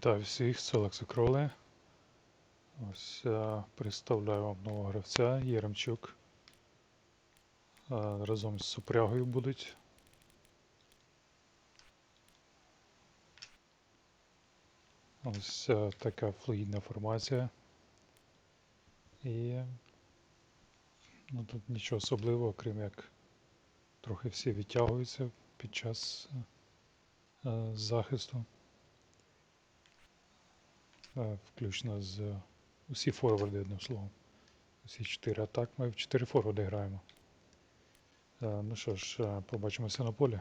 Вітаю всіх, це Олекса Кроле. Ось е, представляю вам нового гравця Єремчук. Е, разом з супрягою будуть. Ось е, така флуїдна формація. І ну, тут нічого особливого, крім як трохи всі відтягуються під час захисту. Е, Включно з е, усі форварди, одним словом. Усі чотири атак. Ми в чотири форварди граємо. Е, Ну що ж, побачимося на полі.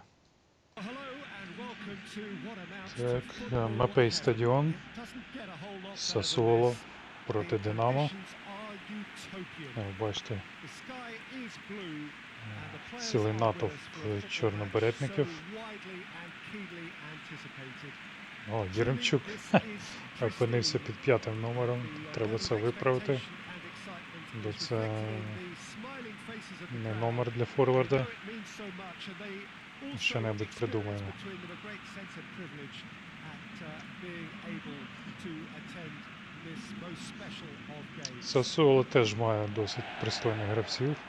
Так, Мапей стадіон. Сасуоло проти Динамо. Бачите, Цілий натовп е, чорноберетників. О, Єремчук опинився під п'ятим номером. Треба це виправити, бо це не номер для форварда. Що-небудь придумаємо. Сасуоло теж має досить пристойних гравців.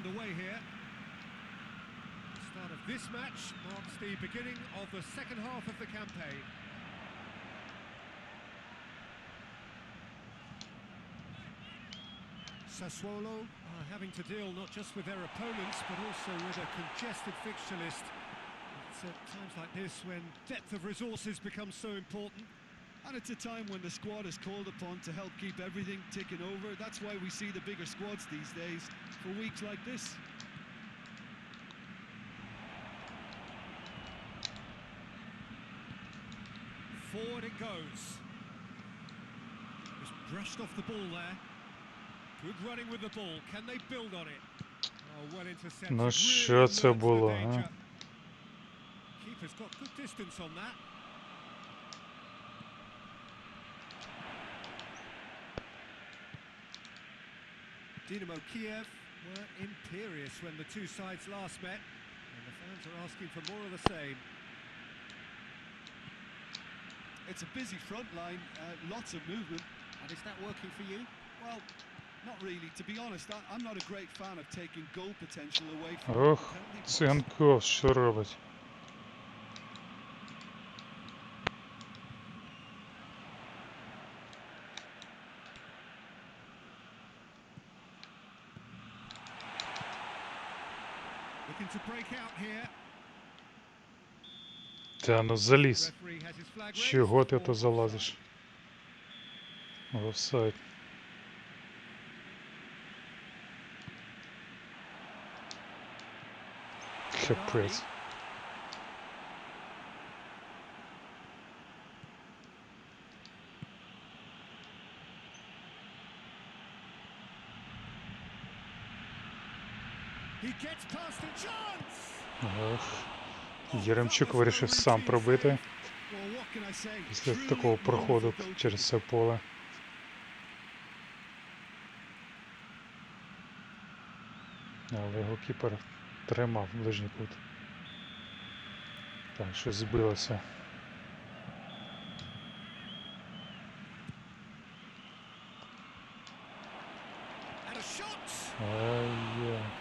Underway here. The start of this match marks the beginning of the second half of the campaign. Sassuolo are having to deal not just with their opponents but also with a congested fixture list. It's at times like this when depth of resources becomes so important. And it's a time when the squad is called upon to help keep everything ticking over. That's why we see the bigger squads these days for weeks like this. Forward it goes. Just brushed off the ball there. Good running with the ball. Can they build on it? Oh, well intercepted. Ну, Really що це limits the було, danger. а? Keeper's got good distance on that. Dynamo Kiev were imperious when the two sides last met, and the fans are asking for more of the same. It's a busy front line, uh, lots of movement. And is that working for you? Well, not really. To be honest, I, I'm not a great fan of taking goal potential away from the Ох, penalty box. Ценков, що робить? Та ну заліз. Чого ти то залазиш? В офсайд. Капець. Ох, Єремчук вирішив сам пробити після такого проходу через це поле. Але його кіпер тримав ближній кут. Так, щось збилося. Ай-я.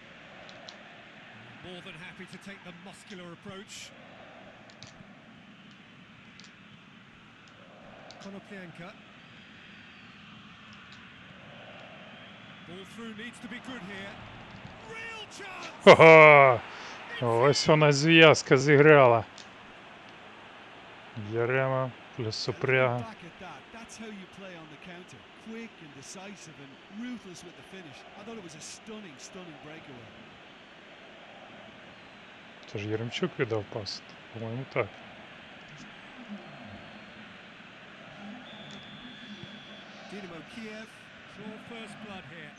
More than happy to take the muscular approach. Konoplyanka. Ball through needs to be good here. Real chance! Ха-ха! Ось вона зв'язка зіграла. Ярема плюс Супряга. Back at that. That's how you play on the counter. Quick and decisive and ruthless with the finish. I thought it was a stunning, stunning breakaway. Це ж Єремчук віддав пас. По-моєму, так. Dynamo Kiev. Draw first blood here.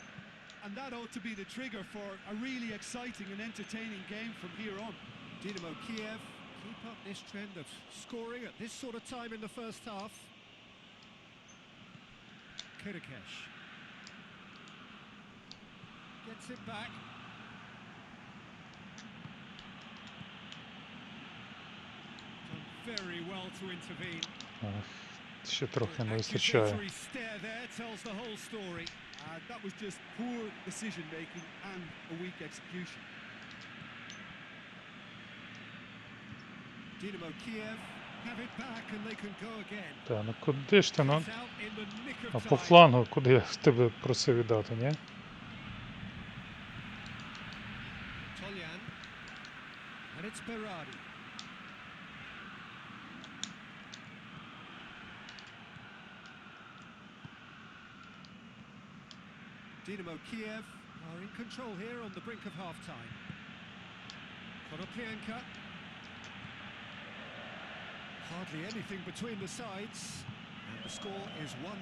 And that ought to be the trigger for a really exciting and entertaining game from here on. Dynamo Kiev keep up this trend of scoring at this sort of time in the first half. Kirikesh gets it back. Ще трохи не вистачає. Та, ну куди ж ти, ну? А ну, по флангу, куди я тебе просив віддати, ні? It's Berardi. Dynamo Kiev are in control here on the brink of half-time. Konoplyanka. Hardly anything between the sides. And the score is 1-0.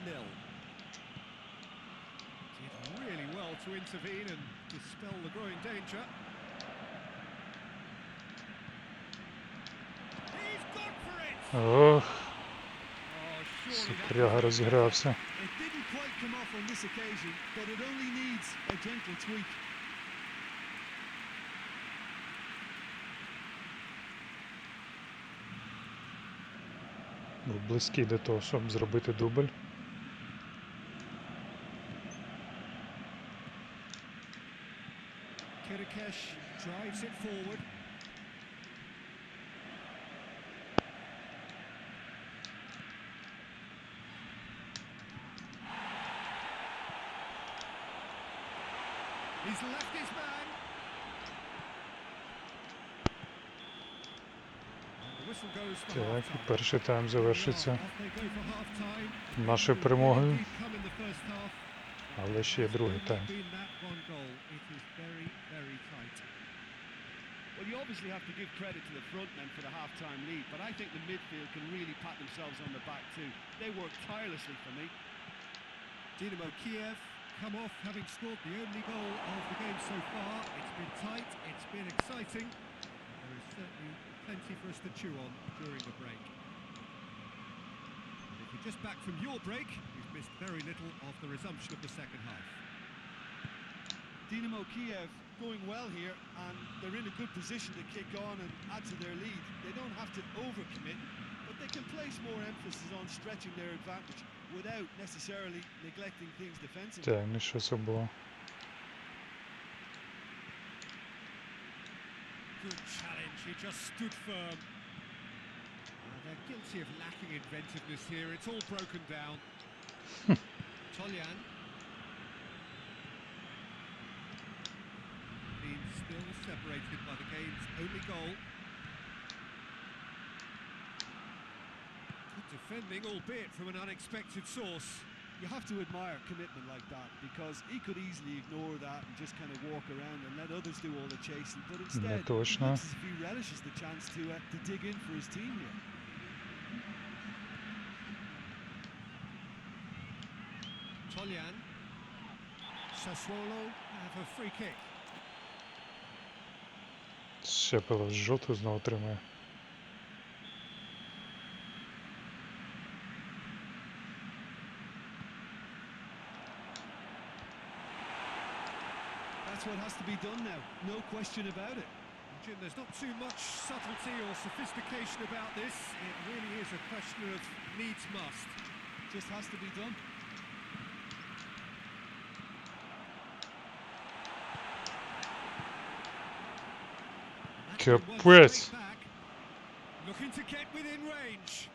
Did really well to intervene and dispel the growing danger. He's gone for it! Ох, Oh, surely that Супряга was- розігрався. On this occasion, but it only needs a gentle tweak. Був близький до того, щоб зробити дубль. Kirikesh drives it forward. He's left his man. Так, і перший тайм завершиться нашою перемогою, але ще є другий тайм. Well, you obviously have to give credit to the front men for the half-time lead, but I think the midfield can really pat themselves on the back too. They worked tirelessly for me. Dynamo Kiev come off having scored the only goal of the game so far. It's been tight, it's been exciting. There is certainly plenty for us to chew on during the break. And if you're just back from your break, you've missed very little of the resumption of the second half. Dynamo Kiev going well here, and they're in a good position to kick on and add to their lead. They don't have to overcommit, but they can place more emphasis on stretching their advantage without necessarily neglecting things defensively. Так, ну що це було? Good challenge, he just stood firm. Uh, they're guilty of lacking inventiveness here, it's all broken down. Tolyan. Been still separated by the game's only goal. defending, albeit from an unexpected source. You have to admire commitment like that because he could easily ignore that and just kind of walk around and let others do all the chasing. But instead, it точно. looks as if he relishes the chance to uh, to dig in for his team here. Tolyan. Sassuolo have a free kick. Щепило з жовту знову отримує. that's what has to be done now, no question about it. Jim, there's not too much subtlety or sophistication about this. It really is a question of needs must. Just has to be done. Capris. Looking to get within range.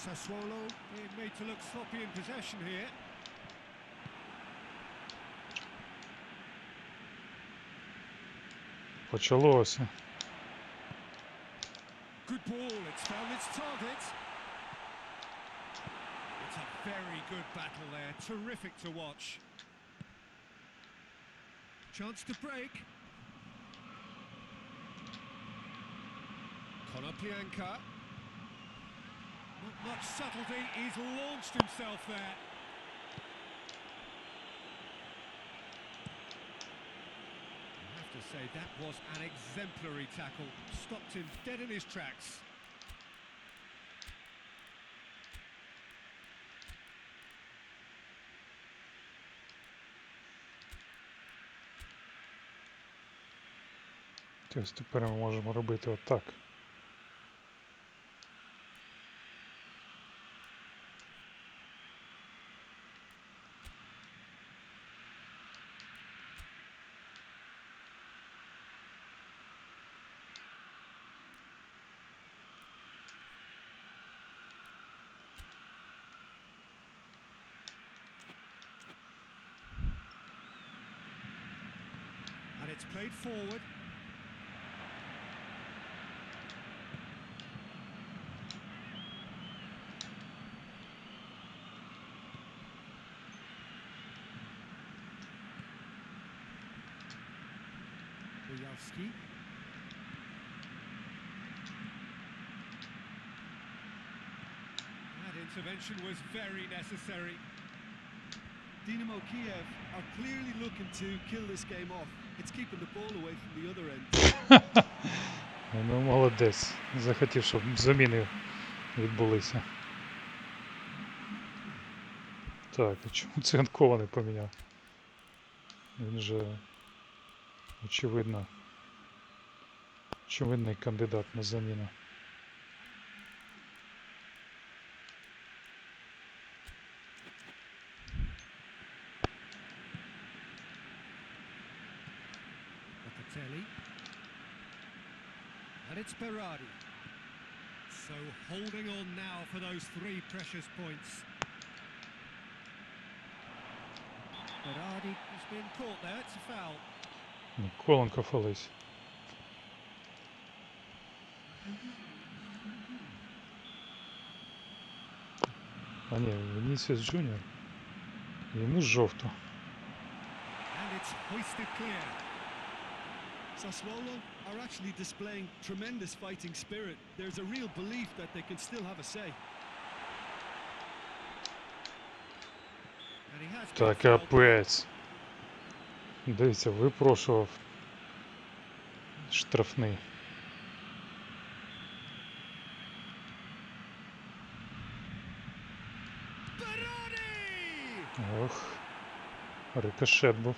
Sassuolo being made to look sloppy in possession here. Почалося. Good ball, it's found its target. It's a very good battle there, terrific to watch. Chance to break. Konoplyanka. Not much subtlety, he's launched himself there. to say, that was an exemplary tackle. Stopped him dead in his tracks. Тобто тепер ми можемо робити отак. Forward. Bujowski. That intervention was very necessary. Dynamo Kiev are clearly looking to kill this game off. It's keeping the ball away from the other end. Ну, молодець. Захотів, щоб заміни відбулися. Так, а чому Ценкова не поміняв? Він же очевидно. Очевидний кандидат на заміну. Locatelli. And it's Berardi. So holding on now for those three precious points. Berardi has been caught there, it's a foul. Ніколенко фались. А ні, Вінісіус Джуніор. Йому жовто. And it's hoisted clear. Sassuolo are actually displaying tremendous fighting spirit. There's a real belief that they can still have a say. Та капець. Дивіться, випрошував штрафний. Ох. Рикошет був.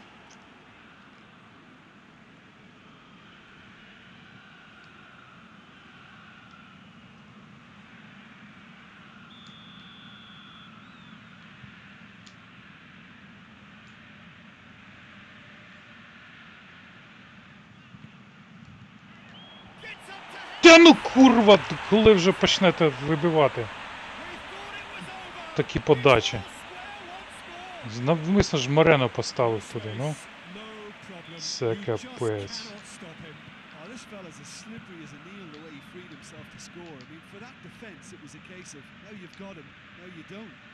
Та ну курва, коли вже почнете вибивати такі подачі. Навмисно ж Морено поставив туди, ну. Це капець.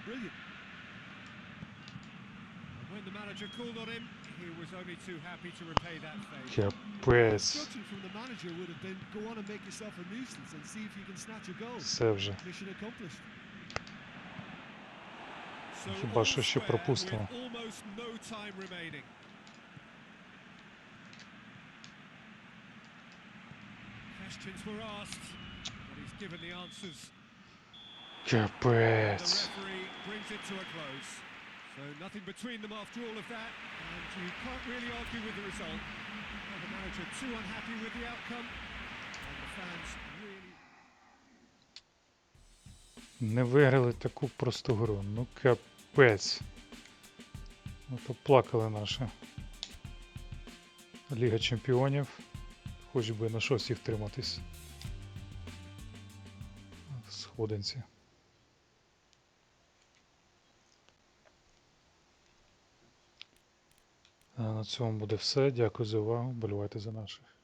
Brilliant. When the manager called on him, he was only too happy to repay that favour. Капець. Instruction from the manager would have been go on and make yourself a nuisance and see if you can snatch a goal. Все вже. Mission accomplished. Хіба що ще пропустимо. Капець. So nothing between them after all of that, and you can't really argue with the result. The manager too unhappy with the outcome, and the fans really Не виграли таку просту гру. Ну капець. Ну то плакали наша Ліга Чемпіонів. Хоч би на щось шостій втриматись. В сходинці. На цьому буде все. Дякую за увагу. Болювайте за наших.